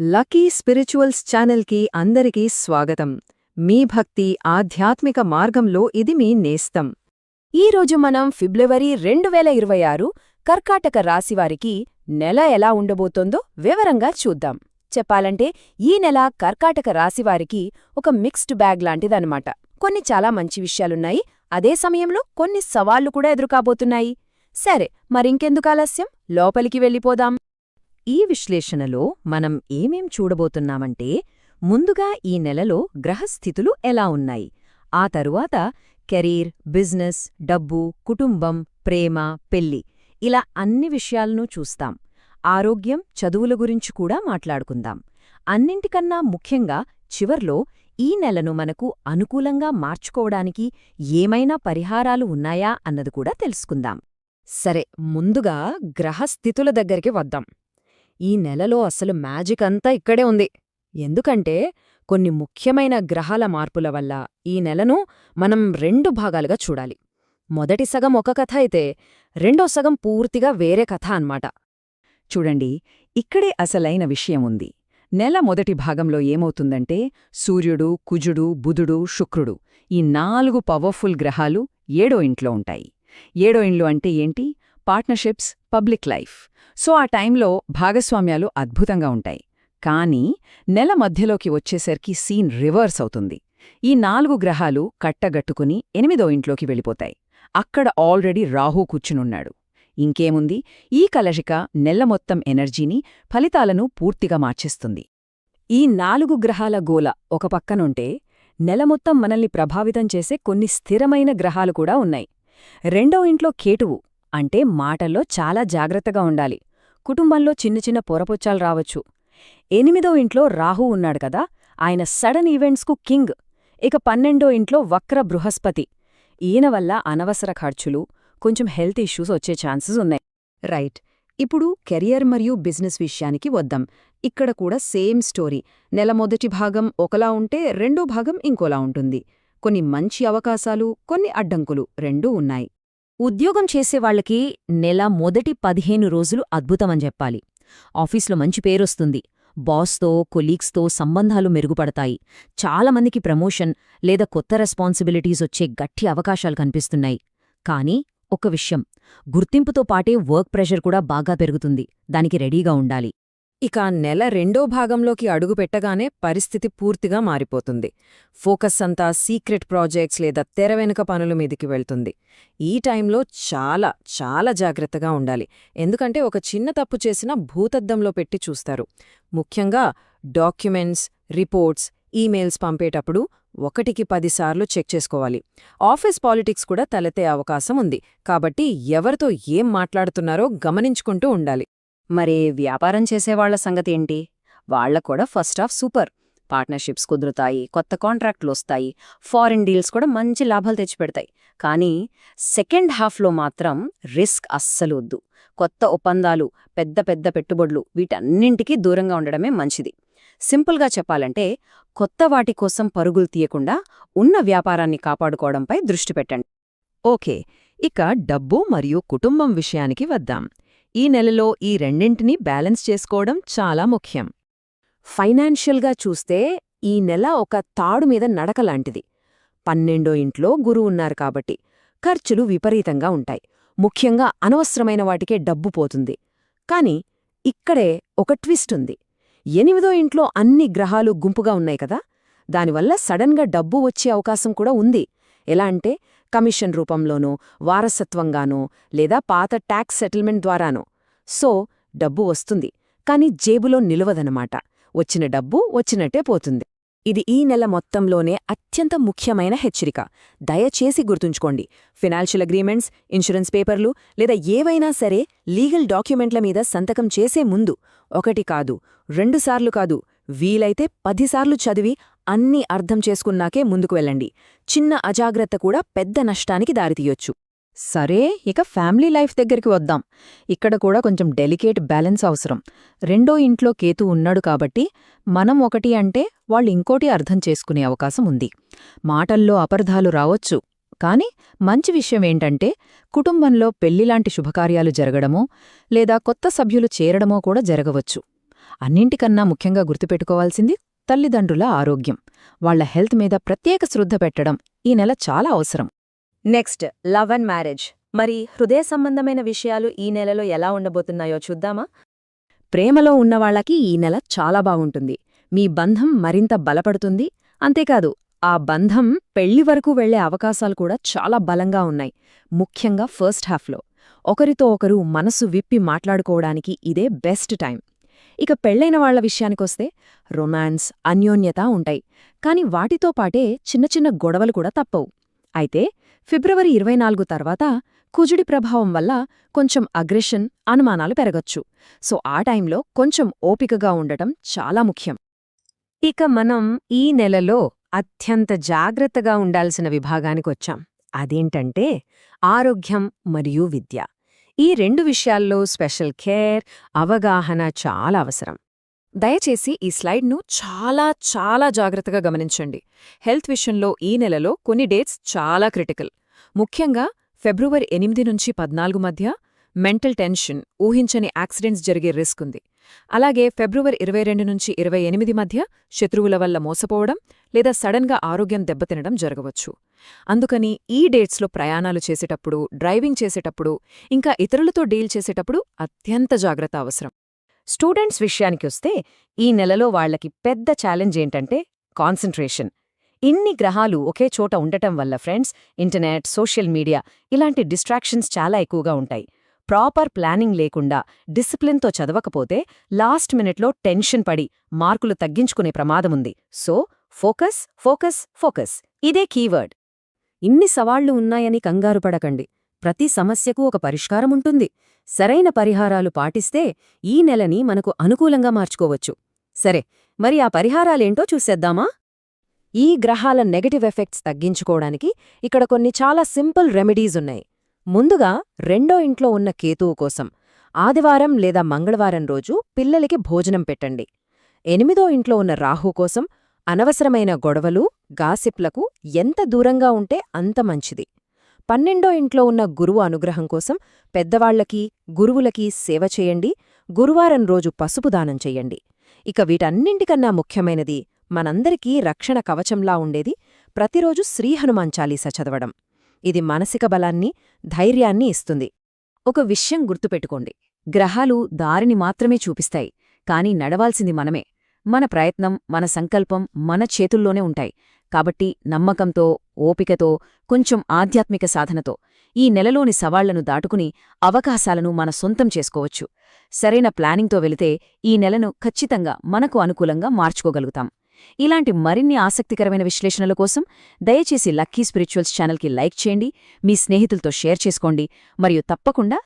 Lucky spirituals ఛానల్కి అందరికీ స్వాగతం. మీ భక్తి ఆధ్యాత్మిక మార్గంలో ఇది మీ నేస్తం. ఈరోజు మనం ఫిబ్రవరి రెండు వేల ఇరవై ఆరు కర్కాటక రాశివారికి నెల ఎలా ఉండబోతోందో వివరంగా చూద్దాం. చెప్పాలంటే ఈ నెల కర్కాటక రాశివారికి ఒక మిక్స్డ్ బ్యాగ్ లాంటిదనమాట కొన్ని చాలా మంచి విషయాలున్నాయి. అదే సమయంలో కొన్ని సవాళ్ళు కూడా ఎదురుకాబోతున్నాయి. సరే మరింకెందుకు ఆలస్యం? లోపలికి వెళ్ళిపోదాం. ఈ విశ్లేషణలో మనం ఏమేం చూడబోతున్నామంటే ముందుగా ఈ నెలలో గ్రహస్థితులు ఎలా ఉన్నాయి? ఆ తరువాత కెరీర్ బిజినెస్ డబ్బు కుటుంబం ప్రేమ పెళ్ళి ఇలా అన్ని విషయాలను చూస్తాం. ఆరోగ్యం చదువుల గురించి కూడా మాట్లాడుకుందాం. అన్నింటికన్నా ముఖ్యంగా చివర్లో ఈ నెలను మనకు అనుకూలంగా మార్చుకోవడానికి ఏమైనా పరిహారాలు ఉన్నాయా అన్నది కూడా తెలుసుకుందాం. సరే ముందుగా గ్రహస్థితుల దగ్గరికి వద్దాం. ఈ నెలలో అసలు మ్యాజిక్ అంతా ఇక్కడే ఉంది. ఎందుకంటే కొన్ని ముఖ్యమైన గ్రహాల మార్పుల వల్ల ఈ నెలను మనం రెండు భాగాలుగా చూడాలి. మొదటి సగం ఒక కథ అయితే రెండో సగం పూర్తిగా వేరే కథ అన్నమాట. చూడండి ఇక్కడే అసలైన విషయం ఉంది. నెల మొదటి భాగంలో ఏమవుతుందంటే సూర్యుడు కుజుడు బుధుడు శుక్రుడు ఈ నాలుగు పవర్ఫుల్ గ్రహాలు ఏడో ఇంట్లో ఉంటాయి. ఏడో ఇండ్లు అంటే ఏంటి? Partnerships public life. సో ఆ టైంలో భాగస్వామ్యాలు అద్భుతంగా ఉంటాయి. కానీ నెల మధ్యలోకి వచ్చేసరికి సీన్ రివర్స్ అవుతుంది. ఈ నాలుగు గ్రహాలు కట్టగట్టుకుని ఎనిమిదో ఇంట్లోకి వెళ్ళిపోతాయి. అక్కడ ఆల్రెడీ రాహు కూర్చునున్నాడు. ఇంకేముంది? ఈ కలశిక నెల మొత్తం ఎనర్జీని ఫలితాలను పూర్తిగా మార్చేస్తుంది. ఈ నాలుగు గ్రహాల గోల ఒక పక్కనుంటే నెల మొత్తం మనల్ని ప్రభావితం చేసే కొన్ని స్థిరమైన గ్రహాలు కూడా ఉన్నాయి. రెండో ఇంట్లో కేటువు అంటే మాటల్లో చాలా జాగ్రత్తగా ఉండాలి. కుటుంబంలో చిన్న చిన్న పొరపొచ్చాలు రావచ్చు. ఎనిమిదో ఇంట్లో రాహు ఉన్నాడు కదా ఆయన సడన్ ఈవెంట్స్కు కింగ్. ఇక పన్నెండో ఇంట్లో వక్ర బృహస్పతి. ఈయన వల్ల అనవసర ఖర్చులు కొంచెం హెల్త్ ఇష్యూస్ వచ్చే ఛాన్సెస్ ఉన్నాయి. రైట్. ఇప్పుడు కెరియర్ మరియు బిజినెస్ విషయానికి వద్దాం. ఇక్కడ కూడా సేమ్ స్టోరీ. నెల మొదటి భాగం ఒకలా ఉంటే రెండో భాగం ఇంకోలా ఉంటుంది. కొన్ని మంచి అవకాశాలు కొన్ని అడ్డంకులు రెండూ ఉన్నాయి. ఉద్యోగం చేసేవాళ్ళకి నెల మొదటి పదిహేను రోజులు అద్భుతమని చెప్పాలి. ఆఫీస్లో మంచి పేరొస్తుంది. బాస్తో కొలీగ్స్తో సంబంధాలు మెరుగుపడతాయి. చాలామందికి ప్రమోషన్ లేదా కొత్త రెస్పాన్సిబిలిటీస్ వచ్చే గట్టి అవకాశాలు కనిపిస్తున్నాయి. కానీ ఒక విషయం గుర్తింపుతో పాటే వర్క్ ప్రెషర్ కూడా బాగా పెరుగుతుంది. దానికి రెడీగా ఉండాలి. ఇక నెల రెండో భాగంలోకి అడుగుపెట్టగానే పరిస్థితి పూర్తిగా మారిపోతుంది. ఫోకస్ అంతా సీక్రెట్ ప్రాజెక్ట్స్ లేదా తెర వెనుక పనుల మీదికి వెళ్తుంది. ఈ టైంలో చాలా చాలా జాగ్రత్తగా ఉండాలి. ఎందుకంటే ఒక చిన్న తప్పు చేసినా భూతద్దంలో పెట్టి చూస్తారు. ముఖ్యంగా డాక్యుమెంట్స్ రిపోర్ట్స్ ఈమెయిల్స్ పంపేటప్పుడు ఒకటికి పదిసార్లు చెక్ చేసుకోవాలి. ఆఫీస్ పాలిటిక్స్ కూడా తలెత్తే అవకాశం ఉంది. కాబట్టి ఎవరితో ఏం మాట్లాడుతున్నారో గమనించుకుంటూ ఉండాలి. మరి వ్యాపారం చేసేవాళ్ళ సంగతి ఏంటి వాళ్ళ కూడా ఫస్ట్ ఆఫ్ సూపర్. పార్ట్నర్షిప్స్ కుదురుతాయి కొత్త కాంట్రాక్ట్లు వస్తాయి ఫారిన్ డీల్స్ కూడా మంచి లాభాలు తెచ్చిపెడతాయి. కానీ సెకండ్ హాఫ్లో మాత్రం రిస్క్ అస్సలు వద్దు. కొత్త ఒప్పందాలు పెద్ద పెద్ద పెట్టుబడులు వీటన్నింటికీ దూరంగా ఉండడమే మంచిది. సింపుల్గా చెప్పాలంటే కొత్త వాటి కోసం పరుగులు తీయకుండా ఉన్న వ్యాపారాన్ని కాపాడుకోవడంపై దృష్టి పెట్టండి. ఓకే ఇక డబ్బు మరియు కుటుంబం విషయానికి వద్దాం. ఈ నెలలో ఈ రెండింటినీ బ్యాలెన్స్ చేసుకోవడం చాలా ముఖ్యం. ఫైనాన్షియల్గా చూస్తే ఈ నెల ఒక తాడు మీద నడకలాంటిది పన్నెండో ఇంట్లో గురువు ఉన్నారు కాబట్టి ఖర్చులు విపరీతంగా ఉంటాయి. ముఖ్యంగా అనవసరమైన వాటికే డబ్బు పోతుంది. కాని ఇక్కడే ఒక ట్విస్ట్ ఉంది. ఎనిమిదో ఇంట్లో అన్ని గ్రహాలు గుంపుగా ఉన్నాయి కదా! దానివల్ల సడన్గా డబ్బు వచ్చే అవకాశం కూడా ఉంది. ఎలా అంటే కమిషన్ రూపంలోనో వారసత్వంగానో లేదా పాత ట్యాక్స్ సెటిల్మెంట్ ద్వారానో. సో డబ్బు వస్తుంది. కాని జేబులో నిలవదనమాట వచ్చిన డబ్బు వచ్చినట్టే పోతుంది. ఇది ఈ నెల మొత్తంలోనే అత్యంత ముఖ్యమైన హెచ్చరిక. దయచేసి గుర్తుంచుకోండి. ఫినాన్షియల్ అగ్రీమెంట్స్ ఇన్సూరెన్స్ పేపర్లు లేదా ఏవైనా సరే లీగల్ డాక్యుమెంట్ల మీద సంతకం చేసే ముందు. ఒకటి కాదు రెండుసార్లు కాదు వీలైతే పదిసార్లు చదివి అన్నీ అర్థం చేసుకున్నాకే ముందుకు వెళ్ళండి. చిన్న అజాగ్రత్త కూడా పెద్ద నష్టానికి దారితీయొచ్చు సరే ఇక ఫ్యామిలీ లైఫ్ దగ్గరికి వద్దాం. ఇక్కడ కూడా కొంచెం డెలికేట్ బ్యాలెన్స్ అవసరం. రెండో ఇంట్లో కేతు ఉన్నాడు కాబట్టి మనం ఒకటి అంటే వాళ్ళు ఇంకోటి అర్థం చేసుకునే అవకాశం ఉంది. మాటల్లో అపర్ధాలు రావొచ్చు. కాని మంచి విషయమేంటంటే కుటుంబంలో పెళ్ళిలాంటి శుభకార్యాలు జరగడమో లేదా కొత్త సభ్యులు చేరడమో కూడా జరగవచ్చు. అన్నింటికన్నా ముఖ్యంగా గుర్తుపెట్టుకోవాల్సింది తల్లిదండ్రుల ఆరోగ్యం. వాళ్ళ హెల్త్ మీద ప్రత్యేక శ్రద్ధ పెట్టడం ఈ నెల చాలా అవసరం. Next love and marriage. మరి హృదయ సంబంధమైన విషయాలు ఈ నెలలో ఎలా ఉండబోతున్నాయో చూద్దామా? ప్రేమలో ఉన్నవాళ్ళకి ఈ నెల చాలా బాగుంటుంది. మీ బంధం మరింత బలపడుతుంది. అంతేకాదు ఆ బంధం పెళ్ళి వరకు వెళ్ళే అవకాశాలు కూడా చాలా బలంగా ఉన్నాయి. ముఖ్యంగా ఫస్ట్ హాఫ్లో. ఒకరితో ఒకరు మనసు విప్పి మాట్లాడుకోవడానికి ఇదే బెస్ట్ టైం. ఇక పెళ్ళైన వాళ్ళ విషయానికొస్తే రొమాన్స్ అన్యోన్యత ఉంటాయి. కాని వాటితో పాటే చిన్న చిన్న గొడవలు కూడా తప్పవు. అయితే ఫిబ్రవరి ఇరవై నాలుగు తర్వాత కుజుడి ప్రభావం వల్ల కొంచెం అగ్రెషన్ అనుమానాలు పెరగొచ్చు. సో ఆ టైంలో కొంచెం ఓపికగా ఉండటం చాలా ముఖ్యం. ఇక మనం ఈ నెలలో అత్యంత జాగ్రత్తగా ఉండాల్సిన విభాగానికొచ్చాం. అదేంటంటే ఆరోగ్యం మరియు విద్య. ఈ రెండు విషయాల్లో స్పెషల్ కేర్ అవగాహన చాలా అవసరం. దయచేసి ఈ స్లైడ్ను చాలా చాలా జాగ్రత్తగా గమనించండి. హెల్త్ విషయంలో ఈ నెలలో కొన్ని డేట్స్ చాలా క్రిటికల్. ముఖ్యంగా ఫిబ్రవరి ఎనిమిది నుంచి పద్నాలుగు మధ్య మెంటల్ టెన్షన్ ఊహించని యాక్సిడెంట్స్ జరిగే రిస్క్ ఉంది. అలాగే ఫిబ్రవరి ఇరవై రెండు నుంచి ఇరవై ఎనిమిది మధ్య శత్రువుల వల్ల మోసపోవడం లేదా సడన్గా ఆరోగ్యం దెబ్బతినడం జరగవచ్చు. అందుకని ఈ డేట్స్లో ప్రయాణాలు చేసేటప్పుడు డ్రైవింగ్ చేసేటప్పుడు ఇంకా ఇతరులతో డీల్ చేసేటప్పుడు అత్యంత జాగ్రత్త అవసరం. స్టూడెంట్స్ విషయానికొస్తే ఈ నెలలో వాళ్ళకి పెద్ద ఛాలెంజ్ ఏంటంటే కాన్సంట్రేషన్ ఇన్ని గ్రహాలు ఒకే చోట ఉండటం వల్ల ఫ్రెండ్స్ ఇంటర్నెట్ సోషల్ మీడియా ఇలాంటి డిస్ట్రాక్షన్స్ చాలా ఎక్కువగా ఉంటాయి. ప్రాపర్ ప్లానింగ్ లేకుండా డిసిప్లిన్తో చదవకపోతే లాస్ట్ మినిట్లో టెన్షన్ పడి మార్కులు తగ్గించుకునే ప్రమాదముంది. So focus focus focus. ఇదే కీవర్డ్. ఇన్ని సవాళ్ళు ఉన్నాయని కంగారు పడకండి. ప్రతి సమస్యకు ఒక పరిష్కారముంటుంది సరైన పరిహారాలు పాటిస్తే ఈ నెలని మనకు అనుకూలంగా మార్చుకోవచ్చు. సరే మరి ఆ పరిహారాలేంటో చూసేద్దామా? ఈ గ్రహాల నెగటివ్ ఎఫెక్ట్స్ తగ్గించుకోవడానికి ఇక్కడ కొన్ని చాలా సింపుల్ రెమెడీస్ ఉన్నాయి. ముందుగా రెండో ఇంట్లో ఉన్న కేతువు కోసం ఆదివారం లేదా మంగళవారం రోజు పిల్లలకి భోజనం పెట్టండి. ఎనిమిదో ఇంట్లో ఉన్న రాహు కోసం అనవసరమైన గొడవలు గాసిప్లకు ఎంత దూరంగా ఉంటే అంత మంచిది. పన్నెండో ఇంట్లో ఉన్న గురువు అనుగ్రహం కోసం పెద్దవాళ్ళకి గురువులకి సేవ చేయండి. గురువారం రోజు పసుపు దానం చెయ్యండి ఇక వీటన్నింటికన్నా ముఖ్యమైనది మనందరికీ రక్షణ కవచంలా ఉండేది ప్రతిరోజు శ్రీహనుమాన్ చాలీస చదవడం. ఇది మానసిక బలాన్ని ధైర్యాన్ని ఇస్తుంది. ఒక విషయం గుర్తుపెట్టుకోండి. గ్రహాలు దారిని మాత్రమే చూపిస్తాయి కాని నడవాల్సింది మనమే. మన ప్రయత్నం మన సంకల్పం మన చేతుల్లోనే ఉంటాయి. కాబట్టి నమ్మకంతో ఓపికతో కొంచెం ఆధ్యాత్మిక సాధనతో ఈ నెలలోని సవాళ్ళను దాటుకుని అవకాశాలను మన సొంతం చేసుకోవచ్చు. సరైన ప్లానింగ్తో వెళితే ఈ నెలను ఖచ్చితంగా మనకు అనుకూలంగా మార్చుకోగలుగుతాం. ఇలాంటి మరిన్ని ఆసక్తికరమైన విశ్లేషణల కోసం దయచేసి లక్కీ స్పిరిచువల్స్ ఛానల్కి లైక్ చేయండి మీ స్నేహితులతో షేర్ చేసుకోండి మరియు తప్పకుండా